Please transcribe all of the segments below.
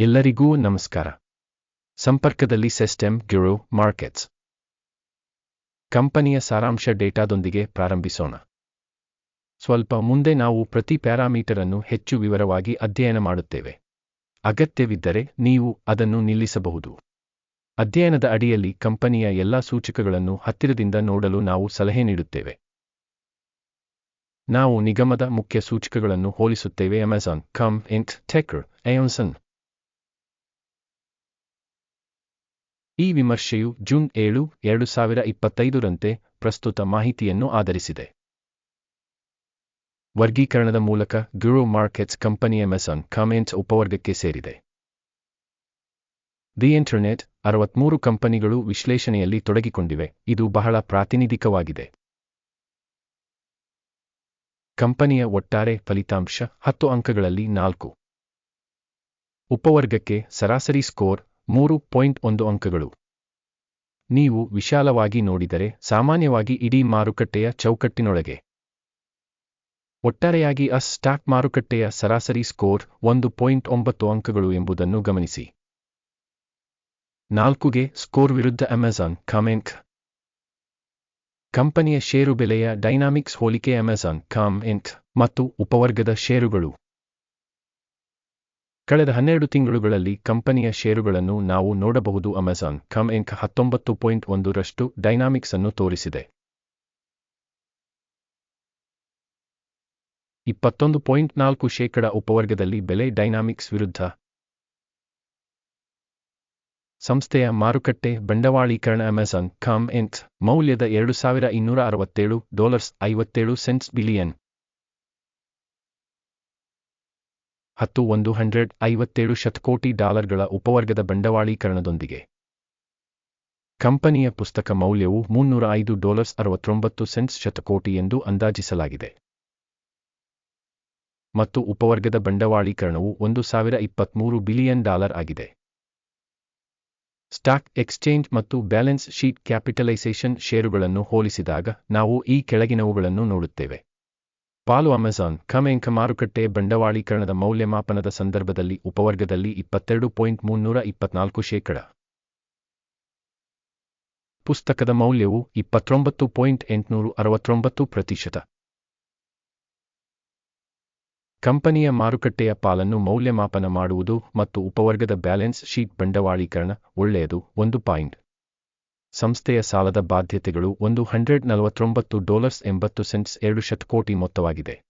ಎಲ್ಲರಿಗೂ ನಮಸ್ಕಾರ. ಸಂಪರ್ಕದಲ್ಲಿ ಸಿಸ್ಟಮ್ ಗ್ಯೂರೋ ಮಾರ್ಕೆಟ್ಸ್. ಕಂಪನಿಯ ಸಾರಾಂಶ ಡೇಟಾದೊಂದಿಗೆ ಪ್ರಾರಂಭಿಸೋಣ. ಸ್ವಲ್ಪ ಮುಂದೆ ನಾವು ಪ್ರತಿ ಪ್ಯಾರಾಮೀಟರ್ ಅನ್ನು ಹೆಚ್ಚು ವಿವರವಾಗಿ ಅಧ್ಯಯನ ಮಾಡುತ್ತೇವೆ. ಅಗತ್ಯವಿದ್ದರೆ ನೀವು ಅದನ್ನು ನಿಲ್ಲಿಸಬಹುದು. ಅಧ್ಯಯನದ ಅಡಿಯಲ್ಲಿ ಕಂಪನಿಯ ಎಲ್ಲಾ ಸೂಚಕಗಳನ್ನು ಹತ್ತಿರದಿಂದ ನೋಡಲು ನಾವು ಸಲಹೆ ನೀಡುತ್ತೇವೆ. ನಾವು ನಿಗಮದ ಮುಖ್ಯ ಸೂಚಕಗಳನ್ನು ಹೋಲಿಸುತ್ತೇವೆ. ಅಮೆಜಾನ್ ಕಮ್ ಇಂಟ್ ಏನ್ಸನ್ ಈ ವಿಮರ್ಶೆಯು ಜೂನ್ ಏಳು, ಎರಡು ಸಾವಿರ ಇಪ್ಪತ್ತೈದರಂತೆ ಪ್ರಸ್ತುತ ಮಾಹಿತಿಯನ್ನು ಆಧರಿಸಿದೆ. ವರ್ಗೀಕರಣದ ಮೂಲಕ ಗ್ಯೂರೋ ಮಾರ್ಕೆಟ್ಸ್ ಕಂಪನಿ ಅಮೆಸಾನ್ ಕಾಮೆಂಟ್ಸ್ ಉಪವರ್ಗಕ್ಕೆ ಸೇರಿದೆ. ದಿ ಇಂಟರ್ನೆಟ್ ಅರವತ್ಮೂರು ಕಂಪನಿಗಳು ವಿಶ್ಲೇಷಣೆಯಲ್ಲಿ ತೊಡಗಿಕೊಂಡಿವೆ, ಇದು ಬಹಳ ಪ್ರಾತಿನಿಧಿಕವಾಗಿದೆ. ಕಂಪನಿಯ ಒಟ್ಟಾರೆ ಫಲಿತಾಂಶ ಹತ್ತು ಅಂಕಗಳಲ್ಲಿ ನಾಲ್ಕು. ಉಪವರ್ಗಕ್ಕೆ ಸರಾಸರಿ ಸ್ಕೋರ್ ಮೂರು ಪಾಯಿಂಟ್ ಒಂದು ಅಂಕಗಳು. ನೀವು ವಿಶಾಲವಾಗಿ ನೋಡಿದರೆ ಸಾಮಾನ್ಯವಾಗಿ ಇಡೀ ಮಾರುಕಟ್ಟೆಯ ಚೌಕಟ್ಟಿನೊಳಗೆ. ಒಟ್ಟಾರೆಯಾಗಿ ಅಸ್ ಸ್ಟಾಕ್ ಮಾರುಕಟ್ಟೆಯ ಸರಾಸರಿ ಸ್ಕೋರ್ ಒಂದು ಪಾಯಿಂಟ್ ಒಂಬತ್ತು ಅಂಕಗಳು ಎಂಬುದನ್ನು ಗಮನಿಸಿ. ನಾಲ್ಕುಗೆ ಸ್ಕೋರ್ ವಿರುದ್ಧ ಅಮೆಜಾನ್ ಕಾಮೆಂಟ್. ಕಂಪನಿಯ ಷೇರು ಬೆಲೆಯ ಡೈನಾಮಿಕ್ಸ್ ಹೋಲಿಕೆ ಅಮೆಜಾನ್ ಕಾಮ್ ಇಂಟ್ ಮತ್ತು ಉಪವರ್ಗದ ಷೇರುಗಳು. ಕಳೆದ ಹನ್ನೆರಡು ತಿಂಗಳುಗಳಲ್ಲಿ ಕಂಪನಿಯ ಷೇರುಗಳನ್ನು ನಾವು ನೋಡಬಹುದು. ಅಮೆಜಾನ್ ಕಮ್ ಇಂಕ್ ಹತ್ತೊಂಬತ್ತು ಪಾಯಿಂಟ್ ಒಂದರಷ್ಟು ಡೈನಾಮಿಕ್ಸ್ ಅನ್ನು ತೋರಿಸಿದೆ. ಇಪ್ಪತ್ತೊಂದು ಪಾಯಿಂಟ್ ನಾಲ್ಕು ಶೇಕಡ ಉಪವರ್ಗದಲ್ಲಿ ಬೆಲೆ ಡೈನಾಮಿಕ್ಸ್ ವಿರುದ್ಧ ಸಂಸ್ಥೆಯ ಮಾರುಕಟ್ಟೆ ಬಂಡವಾಳೀಕರಣ ಅಮೆಜಾನ್ ಕಾಮ್ ಇಂಕ್ ಮೌಲ್ಯದ ಎರಡು ಸಾವಿರ ಇನ್ನೂರ ಅರವತ್ತೇಳು ಡಾಲರ್ಸ್ ಐವತ್ತೇಳು ಸೆಂಟ್ಸ್ ಬಿಲಿಯನ್ ಹತ್ತು ಒಂದು ಹಂಡ್ರೆಡ್ ಐವತ್ತೇಳು ಶತಕೋಟಿ ಡಾಲರ್ಗಳ ಉಪವರ್ಗದ ಬಂಡವಾಳೀಕರಣದೊಂದಿಗೆ. ಕಂಪನಿಯ ಪುಸ್ತಕ ಮೌಲ್ಯವು ಮುನ್ನೂರ ಐದು ಡಾಲರ್ಸ್ ಅರವತ್ತೊಂಬತ್ತು ಸೆಂಟ್ಸ್ ಶತಕೋಟಿ ಎಂದು ಅಂದಾಜಿಸಲಾಗಿದೆ. ಮತ್ತು ಉಪವರ್ಗದ ಬಂಡವಾಳೀಕರಣವು ಒಂದು ಸಾವಿರ ಇಪ್ಪತ್ಮೂರು ಬಿಲಿಯನ್ ಡಾಲರ್ ಆಗಿದೆ. ಸ್ಟಾಕ್ ಎಕ್ಸ್ಚೇಂಜ್ ಮತ್ತು ಬ್ಯಾಲೆನ್ಸ್ ಶೀಟ್ ಕ್ಯಾಪಿಟಲೈಸೇಷನ್ ಷೇರುಗಳನ್ನು ಹೋಲಿಸಿದಾಗ ನಾವು ಈ ಕೆಳಗಿನವುಗಳನ್ನು ನೋಡುತ್ತೇವೆ. ಪಾಲು ಅಮೆಜಾನ್ ಕಮೆಂಕ ಮಾರುಕಟ್ಟೆ ಬಂಡವಾಳೀಕರಣದ ಮೌಲ್ಯಮಾಪನದ ಸಂದರ್ಭದಲ್ಲಿ ಉಪವರ್ಗದಲ್ಲಿ ಇಪ್ಪತ್ತೆರಡು ಪಾಯಿಂಟ್ ಮುನ್ನೂರ ಇಪ್ಪತ್ನಾಲ್ಕು ಶೇಕಡ. ಪುಸ್ತಕದ ಮೌಲ್ಯವು ಇಪ್ಪತ್ತೊಂಬತ್ತು ಪಾಯಿಂಟ್ ಎಂಟುನೂರು ಅರವತ್ತೊಂಬತ್ತು ಪ್ರತಿಶತ. ಕಂಪನಿಯ ಮಾರುಕಟ್ಟೆಯ ಪಾಲನ್ನು ಮೌಲ್ಯಮಾಪನ ಮಾಡುವುದು ಮತ್ತು ಉಪವರ್ಗದ ಬ್ಯಾಲೆನ್ಸ್ ಶೀಟ್ ಬಂಡವಾಳೀಕರಣ ಒಳ್ಳೆಯದು ಒಂದು ಪಾಯಿಂಟ್. ಸಂಸ್ಥೆಯ ಸಾಲದ ಬಾಧ್ಯತೆಗಳು ಒಂದು ಹಂಡ್ರೆಡ್ ನಲವತ್ತೊಂಬತ್ತು ಡಾಲರ್ಸ್ ಎಂಬತ್ತು ಸೆಂಟ್ಸ್ ಎರಡು ಶತಕೋಟಿ ಮೊತ್ತವಾಗಿದೆ.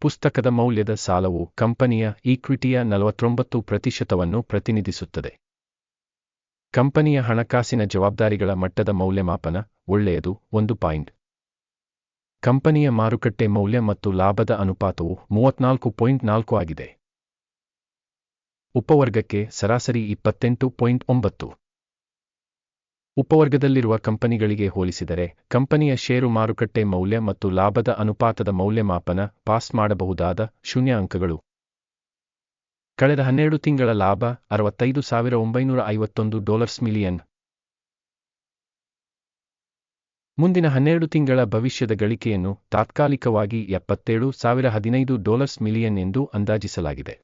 ಪುಸ್ತಕದ ಮೌಲ್ಯದ ಸಾಲವು ಕಂಪನಿಯ ಈಕ್ವಿಟಿಯ ನಲವತ್ತೊಂಬತ್ತು ಪ್ರತಿಶತವನ್ನು ಪ್ರತಿನಿಧಿಸುತ್ತದೆ. ಕಂಪನಿಯ ಹಣಕಾಸಿನ ಜವಾಬ್ದಾರಿಗಳ ಮಟ್ಟದ ಮೌಲ್ಯಮಾಪನ ಒಳ್ಳೆಯದು ಒಂದು ಪಾಯಿಂಟ್. ಕಂಪನಿಯ ಮಾರುಕಟ್ಟೆ ಮೌಲ್ಯ ಮತ್ತು ಲಾಭದ ಅನುಪಾತವು ಮೂವತ್ನಾಲ್ಕು ಪಾಯಿಂಟ್ ನಾಲ್ಕು ಆಗಿದೆ. ಉಪವರ್ಗಕ್ಕೆ ಸರಾಸರಿ ಇಪ್ಪತ್ತೆಂಟು ಪಾಯಿಂಟ್ ಒಂಬತ್ತು. ಉಪವರ್ಗದಲ್ಲಿರುವ ಕಂಪನಿಗಳಿಗೆ ಹೋಲಿಸಿದರೆ, ಕಂಪನಿಯ ಷೇರು ಮಾರುಕಟ್ಟೆ ಮೌಲ್ಯ ಮತ್ತು ಲಾಭದ ಅನುಪಾತದ ಮೌಲ್ಯಮಾಪನ ಪಾಸ್ ಮಾಡಬಹುದಾದ ಶೂನ್ಯ ಅಂಕಗಳು ಕಳೆದ ಹನ್ನೆರಡು ತಿಂಗಳ ಲಾಭ ಅರವತ್ತೈದು ಸಾವಿರ ಒಂಬೈನೂರ ಐವತ್ತೊಂದು ಡಾಲರ್ಸ್ ಮಿಲಿಯನ್. ಮುಂದಿನ ಹನ್ನೆರಡು ತಿಂಗಳ ಭವಿಷ್ಯದ ಗಳಿಕೆಯನ್ನು ತಾತ್ಕಾಲಿಕವಾಗಿ ಎಪ್ಪತ್ತೇಳು ಸಾವಿರ ಹದಿನೈದು ಡಾಲರ್ಸ್ ಮಿಲಿಯನ್ ಎಂದು ಅಂದಾಜಿಸಲಾಗಿದೆ.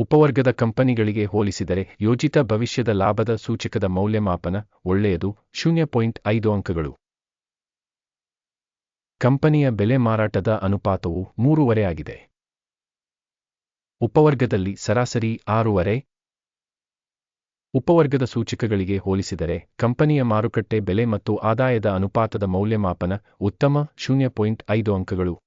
ಉಪವರ್ಗದ ಕಂಪನಿಗಳಿಗೆ ಹೋಲಿಸಿದರೆ ಯೋಜಿತ ಭವಿಷ್ಯದ ಲಾಭದ ಸೂಚಕದ ಮೌಲ್ಯಮಾಪನ ಒಳ್ಳೆಯದು. ಶೂನ್ಯ ಪಾಯಿಂಟ್ ಐದು ಅಂಕಗಳು. ಕಂಪನಿಯ ಬೆಲೆ ಮಾರಾಟದ ಅನುಪಾತವು ಮೂರುವರೆ ಆಗಿದೆ. ಉಪವರ್ಗದಲ್ಲಿ ಸರಾಸರಿ ಆರೂವರೆ. ಉಪವರ್ಗದ ಸೂಚಕಗಳಿಗೆ ಹೋಲಿಸಿದರೆ ಕಂಪನಿಯ ಮಾರುಕಟ್ಟೆ ಬೆಲೆ ಮತ್ತು ಆದಾಯದ ಅನುಪಾತದ ಮೌಲ್ಯಮಾಪನ ಉತ್ತಮ. ಶೂನ್ಯ ಪಾಯಿಂಟ್ ಐದು ಅಂಕಗಳು.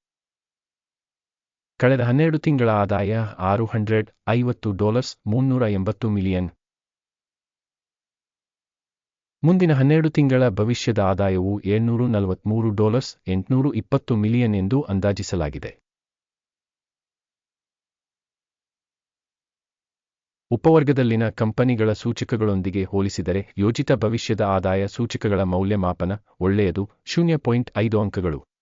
ಕಳೆದ ಹನ್ನೆರಡು ತಿಂಗಳ ಆದಾಯ ಆರು ಹಂಡ್ರೆಡ್ ಐವತ್ತು ಡಾಲರ್ಸ್ ಮುನ್ನೂರ ಎಂಬತ್ತು ಮಿಲಿಯನ್. ಮುಂದಿನ ಹನ್ನೆರಡು ತಿಂಗಳ ಭವಿಷ್ಯದ ಆದಾಯವು ಏಳ್ನೂರು ನಲವತ್ಮೂರು ಡಾಲರ್ಸ್ ಎಂಟುನೂರು ಇಪ್ಪತ್ತು ಮಿಲಿಯನ್ ಎಂದು ಅಂದಾಜಿಸಲಾಗಿದೆ. ಉಪವರ್ಗದಲ್ಲಿನ ಕಂಪನಿಗಳ ಸೂಚಕಗಳೊಂದಿಗೆ ಹೋಲಿಸಿದರೆ ಯೋಜಿತ ಭವಿಷ್ಯದ ಆದಾಯ ಸೂಚಕಗಳ ಮೌಲ್ಯಮಾಪನ ಒಳ್ಳೆಯದು, ಶೂನ್ಯ ಪಾಯಿಂಟ್ ಐದು ಅಂಕಗಳು.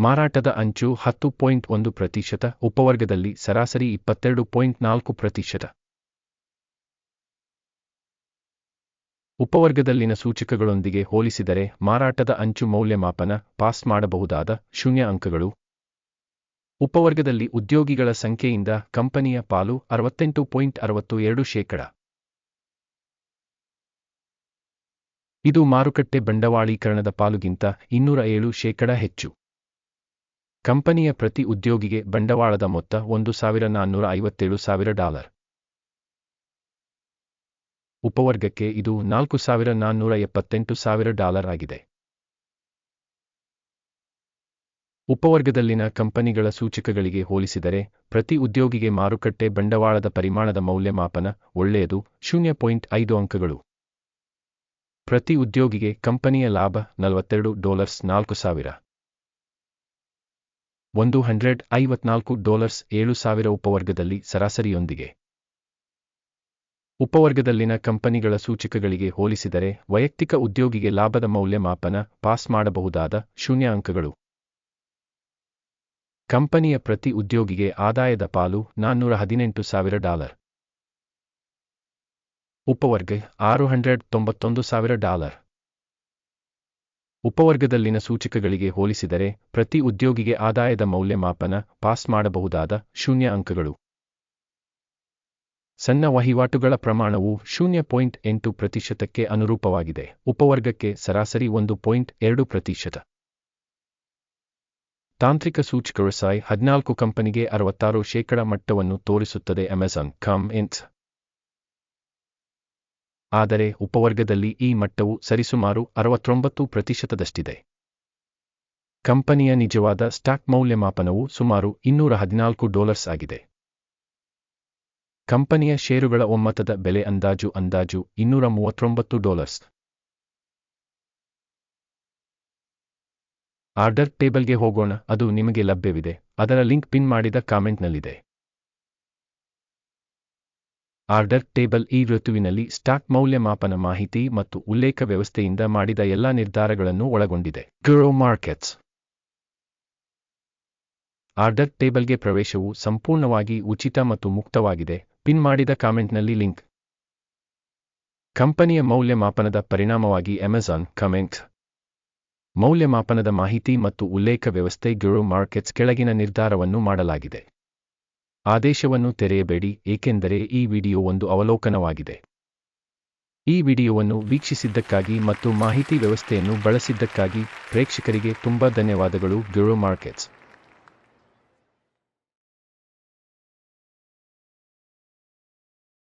ಮಾರಾಟದ ಅಂಚು ಹತ್ತು ಪಾಯಿಂಟ್ ಒಂದು ಪ್ರತಿಶತ, ಉಪವರ್ಗದಲ್ಲಿ ಸರಾಸರಿ ಇಪ್ಪತ್ತೆರಡು ಪಾಯಿಂಟ್ ನಾಲ್ಕು ಪ್ರತಿಶತ. ಉಪವರ್ಗದಲ್ಲಿನ ಸೂಚಕಗಳೊಂದಿಗೆ ಹೋಲಿಸಿದರೆ ಮಾರಾಟದ ಅಂಚು ಮೌಲ್ಯಮಾಪನ, ಪಾಸ್ ಮಾಡಬಹುದಾದ ಶೂನ್ಯ ಅಂಕಗಳು. ಉಪವರ್ಗದಲ್ಲಿ ಉದ್ಯೋಗಿಗಳ ಸಂಖ್ಯೆಯಿಂದ ಕಂಪನಿಯ ಪಾಲು ಅರವತ್ತೆಂಟು ಪಾಯಿಂಟ್ ಎರಡು ಶೇಕಡ. ಇದು ಮಾರುಕಟ್ಟೆ ಬಂಡವಾಳೀಕರಣದ ಪಾಲುಗಿಂತ ಇನ್ನೂರ ಏಳು ಶೇಕಡ ಹೆಚ್ಚು. ಕಂಪನಿಯ ಪ್ರತಿ ಉದ್ಯೋಗಿಗೆ ಬಂಡವಾಳದ ಮೊತ್ತ ಒಂದು ಸಾವಿರ ನಾನ್ನೂರ ಐವತ್ತೇಳು ಸಾವಿರ ಡಾಲರ್. ಉಪವರ್ಗಕ್ಕೆ ಇದು ನಾಲ್ಕು ಸಾವಿರ ನಾನ್ನೂರ ಎಪ್ಪತ್ತೆಂಟು ಸಾವಿರ ಡಾಲರ್ ಆಗಿದೆ. ಉಪವರ್ಗದಲ್ಲಿನ ಕಂಪನಿಗಳ ಸೂಚಕಗಳಿಗೆ ಹೋಲಿಸಿದರೆ ಪ್ರತಿ ಉದ್ಯೋಗಿಗೆ ಮಾರುಕಟ್ಟೆ ಬಂಡವಾಳದ ಪರಿಮಾಣದ ಮೌಲ್ಯಮಾಪನ ಒಳ್ಳೆಯದು, ಶೂನ್ಯ ಪಾಯಿಂಟ್ ಐದು ಅಂಕಗಳು. ಪ್ರತಿ ಉದ್ಯೋಗಿಗೆ ಕಂಪನಿಯ ಲಾಭ ನಲವತ್ತೆರಡು ಡಾಲರ್ಸ್ ನಾಲ್ಕು ಸಾವಿರ. ಒಂದು ಹಂಡ್ರೆಡ್ ಐವತ್ನಾಲ್ಕು ಡಾಲರ್ಸ್ ಏಳು ಸಾವಿರ ಉಪವರ್ಗದಲ್ಲಿ ಸರಾಸರಿಯೊಂದಿಗೆ. ಉಪವರ್ಗದಲ್ಲಿನ ಕಂಪನಿಗಳ ಸೂಚಕಗಳಿಗೆ ಹೋಲಿಸಿದರೆ ವೈಯಕ್ತಿಕ ಉದ್ಯೋಗಿಗೆ ಲಾಭದ ಮೌಲ್ಯಮಾಪನ ಪಾಸ್ ಮಾಡಬಹುದಾದ ಶೂನ್ಯ ಅಂಕಗಳು ಕಂಪನಿಯ ಪ್ರತಿ ಉದ್ಯೋಗಿಗೆ ಆದಾಯದ ಪಾಲು ನಾನ್ನೂರ ಹದಿನೆಂಟು ಸಾವಿರ ಡಾಲರ್. ಉಪವರ್ಗ ಆರು ಹಂಡ್ರೆಡ್ ತೊಂಬತ್ತೊಂದು ಸಾವಿರ ಡಾಲರ್. ಉಪವರ್ಗದಲ್ಲಿನ ಸೂಚಕಗಳಿಗೆ ಹೋಲಿಸಿದರೆ, ಪ್ರತಿ ಉದ್ಯೋಗಿಗೆ ಆದಾಯದ ಮೌಲ್ಯಮಾಪನ ಪಾಸ್ ಮಾಡಬಹುದಾದ ಶೂನ್ಯ ಅಂಕಗಳು. ಸಣ್ಣ ವಹಿವಾಟುಗಳ ಪ್ರಮಾಣವು ಶೂನ್ಯ ಪಾಯಿಂಟ್ ಎಂಟು ಪ್ರತಿಶತಕ್ಕೆ ಅನುರೂಪವಾಗಿದೆ. ಉಪವರ್ಗಕ್ಕೆ ಸರಾಸರಿ ಒಂದು ಪಾಯಿಂಟ್ ಎರಡು ಪ್ರತಿಶತ. ತಾಂತ್ರಿಕ ಸೂಚಕ ಸಾಯ್ ಹದಿನಾಲ್ಕು ಕಂಪನಿಗೆ ಅರವತ್ತಾರು ಶೇಕಡ ಮಟ್ಟವನ್ನು ತೋರಿಸುತ್ತದೆ. ಅಮೆಜಾನ್ ಕಾಮ್ ಇನ್ಸ್ ಆದರೆ ಉಪವರ್ಗದಲ್ಲಿ ಈ ಮಟ್ಟವು ಸರಿಸುಮಾರು ಅರವತ್ತೊಂಬತ್ತು ಪ್ರತಿಶತದಷ್ಟಿದೆ. ಕಂಪನಿಯ ನಿಜವಾದ ಸ್ಟಾಕ್ ಮೌಲ್ಯಮಾಪನವು ಸುಮಾರು ಇನ್ನೂರ ಹದಿನಾಲ್ಕು ಡಾಲರ್ಸ್ ಆಗಿದೆ. ಕಂಪನಿಯ ಷೇರುಗಳ ಒಮ್ಮತದ ಬೆಲೆ ಅಂದಾಜು ಅಂದಾಜು ಇನ್ನೂರ ಮೂವತ್ತೊಂಬತ್ತು ಡಾಲರ್ಸ್. ಆರ್ಡರ್ ಟೇಬಲ್ಗೆ ಹೋಗೋಣ, ಅದು ನಿಮಗೆ ಲಭ್ಯವಿದೆ, ಅದರ ಲಿಂಕ್ ಪಿನ್ ಮಾಡಿದ ಕಾಮೆಂಟ್ನಲ್ಲಿದೆ. ಆರ್ಡರ್ ಟೇಬಲ್ ಈ ಋತುವಿನಲ್ಲಿ ಸ್ಟಾಕ್ ಮೌಲ್ಯಮಾಪನ ಮಾಹಿತಿ ಮತ್ತು ಉಲ್ಲೇಖ ವ್ಯವಸ್ಥೆಯಿಂದ ಮಾಡಿದ ಎಲ್ಲಾ ನಿರ್ಧಾರಗಳನ್ನು ಒಳಗೊಂಡಿದೆ. ಗ್ರೋ ಮಾರ್ಕೆಟ್ಸ್ ಆರ್ಡರ್ ಟೇಬಲ್ಗೆ ಪ್ರವೇಶವು ಸಂಪೂರ್ಣವಾಗಿ ಉಚಿತ ಮತ್ತು ಮುಕ್ತವಾಗಿದೆ. ಪಿನ್ ಮಾಡಿದ ಕಾಮೆಂಟ್ನಲ್ಲಿ ಲಿಂಕ್. ಕಂಪನಿಯ ಮೌಲ್ಯಮಾಪನದ ಪರಿಣಾಮವಾಗಿ ಅಮೆಜಾನ್ ಕಮೆಂಟ್ಸ್ ಮೌಲ್ಯಮಾಪನದ ಮಾಹಿತಿ ಮತ್ತು ಉಲ್ಲೇಖ ವ್ಯವಸ್ಥೆ ಗ್ಯೂರೋ ಮಾರ್ಕೆಟ್ಸ್ ಕೆಳಗಿನ ನಿರ್ಧಾರವನ್ನು ಮಾಡಲಾಗಿದೆ. ಆದೇಶವನ್ನು ತೆರೆಯಬೇಡಿ, ಏಕೆಂದರೆ ಈ ವಿಡಿಯೋ ಒಂದು ಅವಲೋಕನವಾಗಿದೆ. ಈ ವಿಡಿಯೋವನ್ನು ವೀಕ್ಷಿಸಿದ್ದಕ್ಕಾಗಿ ಮತ್ತು ಮಾಹಿತಿ ವ್ಯವಸ್ಥೆಯನ್ನು ಬಳಸಿದ್ದಕ್ಕಾಗಿ ಪ್ರೇಕ್ಷಕರಿಗೆ ತುಂಬಾ ಧನ್ಯವಾದಗಳು. ಗ್ಯೂರೋ ಮಾರ್ಕೆಟ್ಸ್.